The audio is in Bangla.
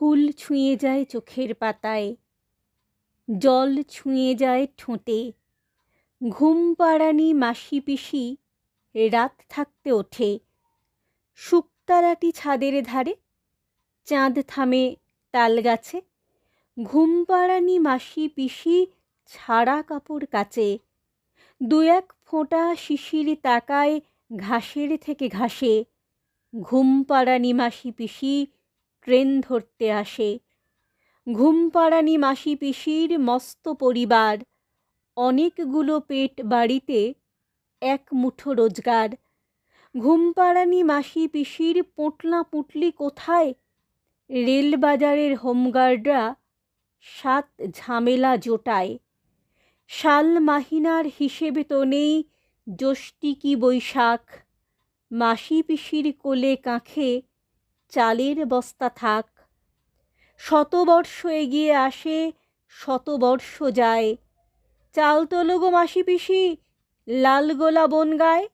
ফুল ছুঁয়ে যায় চোখের পাতায়, জল ছুঁয়ে যায় ঠোঁটে। ঘুম পাড়ানি মাসি পিসি, রাত থাকতে ওঠে। শুকতারাটি ছাদের ধারে, চাঁদ থামে তাল গাছে। ঘুম পাড়ানি মাসি পিসি ছাড়া কাপড় কাচে। দু এক ফোঁটা শিশির তাকায় ঘাসের থেকে ঘাসে। ঘুম পাড়ানি মাসি পিসি ট্রেন ধরতে আসে। ঘুম পাড়ানি মাসি পিসির মস্ত পরিবার। অনেকগুলো পেট বাড়িতে এক মুঠো রোজগার। ঘুম পাড়ানি মাসি পিসির পোঁটলা পুঁটলি কোথায়? রেল বাজারের হোমগার্ডরা সাত ঝামেলা জোটায়। শাল মাহিনার হিসেবে তো নেই জ্যৈষ্ঠী কি বৈশাখ। মাসি পিসির কোলে কাঁখে চালের বস্তা থাক। শতবর্ষ এগিয়ে আসে, শতবর্ষ যায়। চাল তোলো গো মাসি পিসি লাল গোলা বন গায়।